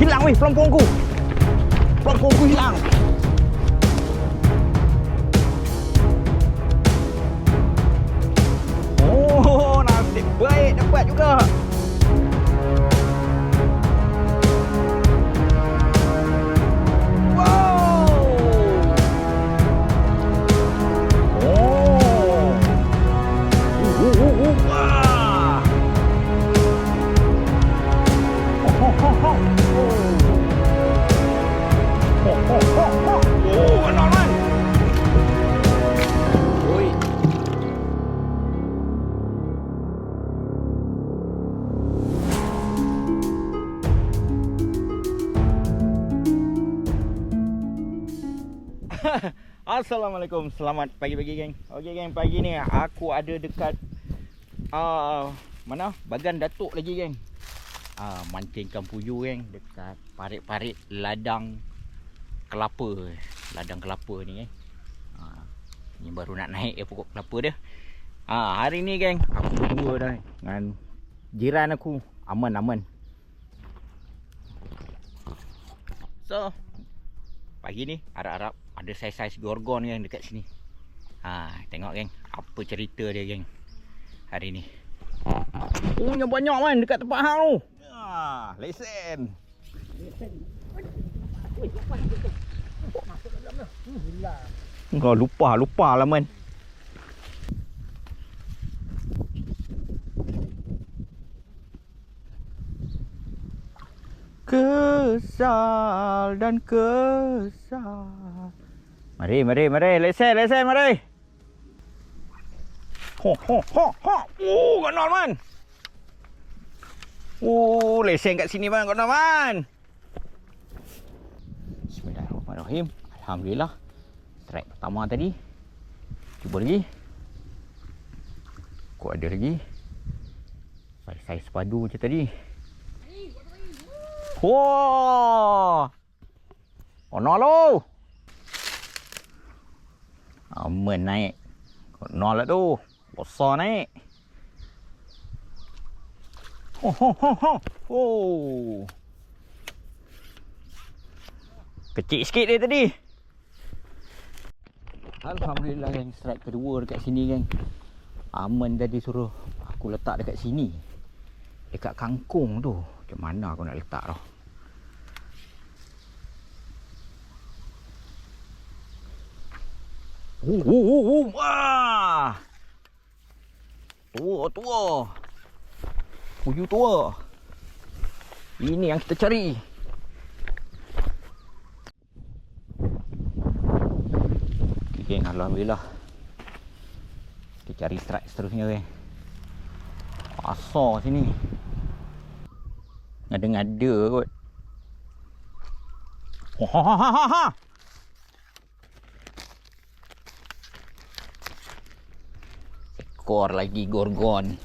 Hilang weh pelampungku. Pelampungku hilang. Oh, nasib baik dapat juga. Assalamualaikum. Selamat pagi-pagi geng. Okey geng, pagi ni aku ada dekat uh, mana? Bagan Datuk lagi geng. Uh, mancingkan puyuh geng dekat parit-parit ladang kelapa. Ladang kelapa ni geng. Uh, ni baru nak naik ya pokok kelapa dia. Uh, hari ni geng, aku berdua dah dengan jiran aku. Aman-aman. So, Pagi ni harap-harap ada saiz-saiz gorgon yang dekat sini. Ha, tengok geng, apa cerita dia geng. Hari ni. Punya banyak man dekat tempat hang tu. Ha, lesen. Kau lupa, lupa lah man. Kesal dan kesal. Mari, mari, mari. Lesen, lesen, mari. Ho, ho, ho, ho. Oh, kenal man. Oh, lesen kat sini man, kenal man. Bismillahirrahmanirrahim. Alhamdulillah. Strike pertama tadi. Cuba lagi. Kau ada lagi. Saiz-saiz padu macam tadi. Wah. Ono lo. Aman naik. Ono lah tu. Besar naik. Ho ho ho ho. Oh. Kecil sikit dia tadi. Alhamdulillah yang strike kedua dekat sini geng. Aman tadi suruh aku letak dekat sini. Dekat kangkung tu. Macam mana aku nak letak tu? Uh, uh, uh, uh, wah. Tua, tua. Puyuh tua. Ini yang kita cari. Okay, geng, Alhamdulillah. Kita cari strike seterusnya, geng. Asar sini. Ngada-ngada kot. Oh, ha, ha, ha, ha, ha. Ekor lagi gorgon.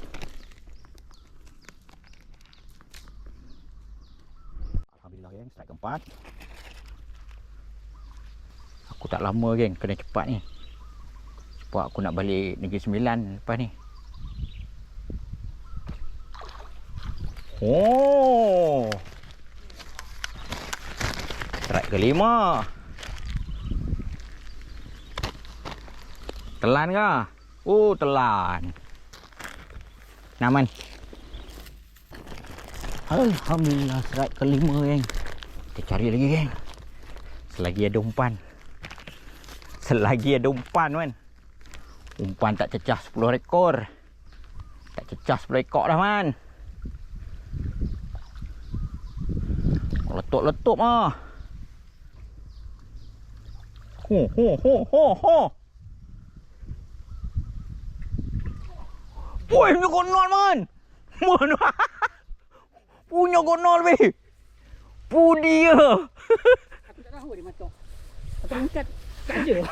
Alhamdulillah geng, strike keempat. Aku tak lama geng, kena cepat ni. Cepat aku nak balik Negeri Sembilan lepas ni. Oh. Strike kelima. Telan ke? Oh, telan. Naman. Alhamdulillah strike kelima geng. Kita cari lagi geng. Selagi ada umpan. Selagi ada umpan kan. Umpan tak cecah 10 ekor. Tak cecah 10 ekor dah man. Letup-letup ah. Ho ho ho ho ho. Punya gonol man. Man. punya gonol weh. Pu dia. Aku tak tahu dia macam. Aku angkat tak ada.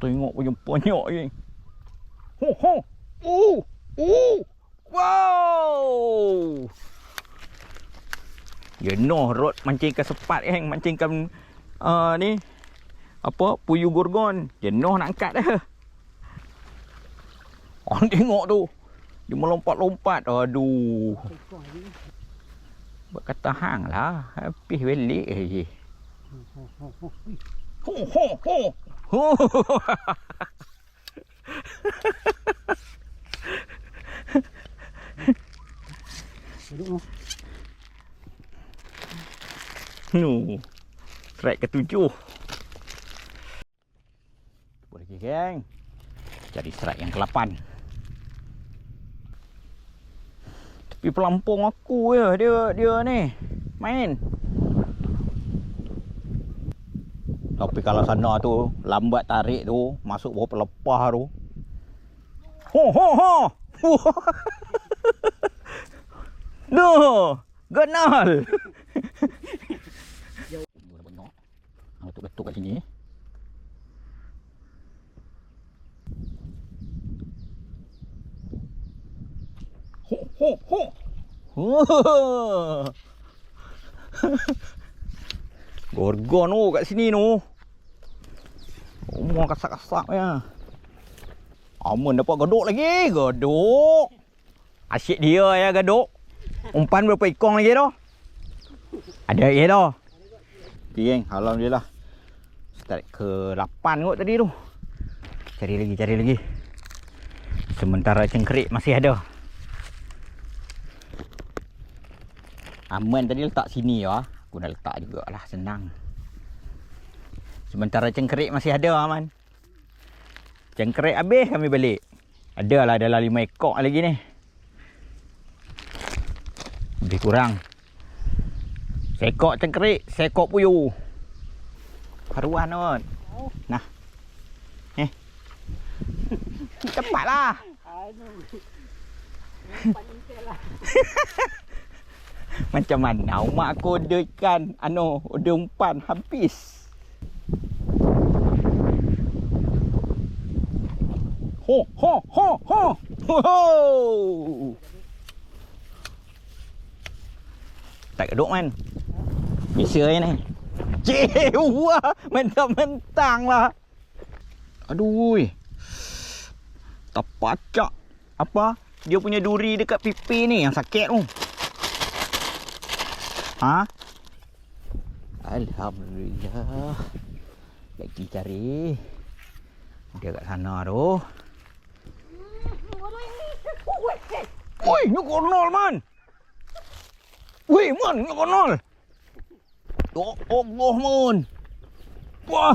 Tengok punya banyak ni. Ho ho. Uh. Uh. Wow. You know rod mancingkan sepat kan, mancingkan uh, ni apa puyuh gorgon. Dia noh nak angkat dah. Oh, tengok tu. Dia melompat-lompat. Aduh. Ekor ni. Buat kata hang lah. Habis belik je. Oh, oh. Ho ho ho. Ho. No. Track ketujuh. Boleh lagi geng. Cari strike yang ke-8. Tapi pelampung aku ya dia dia ni. Main. Tapi kalau sana tu lambat tarik tu, masuk bawah pelepah tu. Ho ho ho. No, genal. Betul-betul kat sini. Ho ho ho. Ho. Gorgon tu kat sini tu. Rumah kasak-kasak ya. Amun dapat geduk lagi. Geduk. Asyik dia ya geduk. Umpan berapa ekong lagi tu? Ada lagi tu. Okay, geng. Alhamdulillah. Start ke 8 kot tadi tu. Cari lagi, cari lagi. Sementara cengkerik masih ada. Aman tadi letak sini ya. Aku dah letak jugalah senang. Sementara cengkerik masih ada Aman. Cengkerik habis kami balik. Adalah dalam 5 ekor lagi ni. Lebih kurang. Sekok cengkerik, sekok puyuh. Haruan kot. Nah. Eh. Cepatlah. Aduh. Paling lah. Macam mana? Mak aku order ikan Anu Order umpan Habis. Ho ho ho ho! Ho ho! Tak keduk man. Biasa je ni. Cik Wah Mentang-mentang lah. Aduh Tak pacak. Apa? Dia punya duri dekat pipi ni Yang sakit tu Ha? Alhamdulillah. Lagi cari. Dia kat sana tu. Woi, ni kornol man. Woi, man, ni kornol. Ya Allah, man. Wah.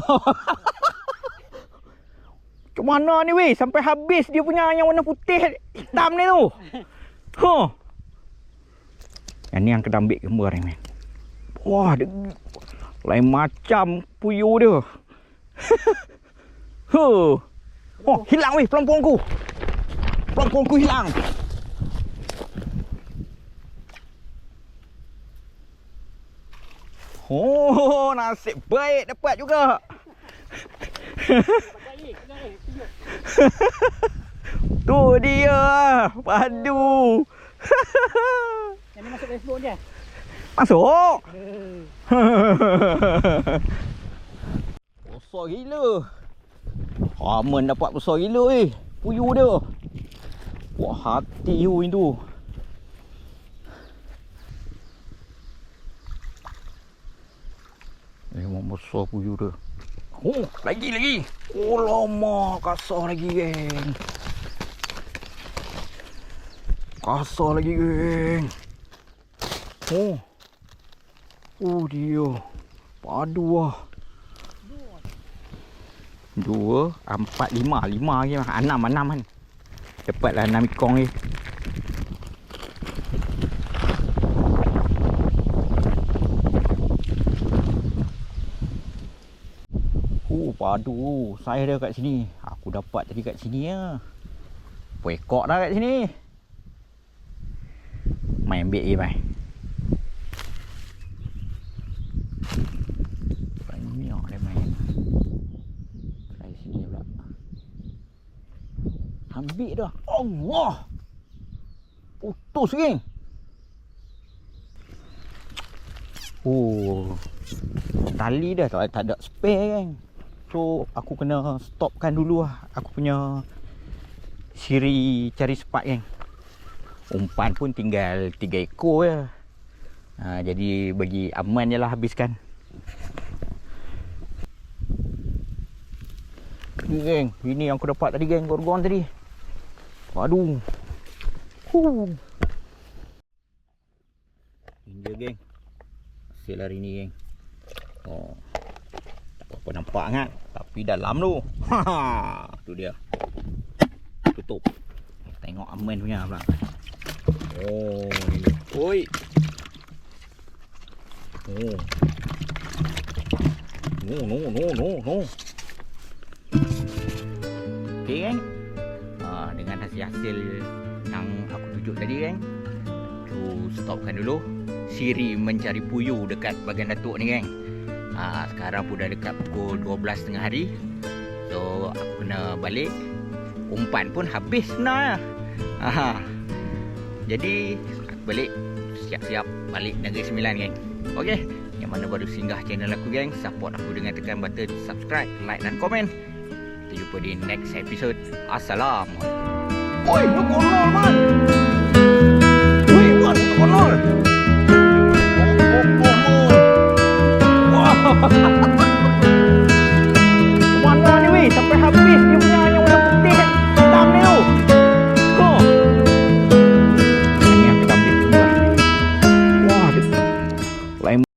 Macam mana ni weh Sampai habis dia punya yang warna putih Hitam ni tu Huh yang ni yang kena ambil gambar ni man. Wah, dia lain macam puyuh dia. huh. Oh, hilang weh pelampung aku. Pelampung aku hilang. Oh, nasib baik dapat juga. Tu dia. Padu. Yang ni masuk Facebook je. Masuk. Eh, Besar gila. Aman dapat besar gila eh. Puyuh dia. Wah hati you itu. Memang besar puyuh dia. Oh, lagi lagi. Oh lama kasar lagi geng. Kasar lagi geng. Oh. Oh dia. Padu lah. Dua, empat, lima. Lima lagi lah. Enam, enam kan. Dapatlah enam ikong ni. Oh, padu. Saya ada kat sini. Aku dapat tadi kat sini ya. Ekor dah kat sini. Main ambil je, mai. Banyak dia main. Try sini pula. Ambil dah. Allah. Putus geng. Oh. Tali dah tak, tak ada spare kan. So aku kena stopkan dulu lah. Aku punya siri cari sepat kan. Umpan pun tinggal 3 ekor je. Ha, jadi bagi aman je lah habiskan. Ni geng, ini yang aku dapat tadi geng, gorgon tadi. Waduh. Huh. Ini dia geng. Hasil hari ni geng. Oh. Tak apa-apa nampak sangat. Tapi dalam tu. Ha, tu dia. Tutup. Tengok aman punya pula. Oh, ni dia. Oi. Oh. No, no, no, no, no. Okey kan? Ha, hasil-hasil yang aku tunjuk tadi kan. Tu stopkan dulu. Siri mencari puyuh dekat bagian datuk ni kan. Ha, sekarang pun dah dekat pukul 12 tengah hari. So aku kena balik. Umpan pun habis sebenarnya. Ha. Jadi aku balik siap-siap balik Negeri Sembilan geng. Okey. Yang mana baru singgah channel aku geng, support aku dengan tekan button subscribe, like dan komen. Kita jumpa di next episode. Assalamualaikum. Oi, no color, man. Oi, what color? Oh, oh, oh, oh. Wow.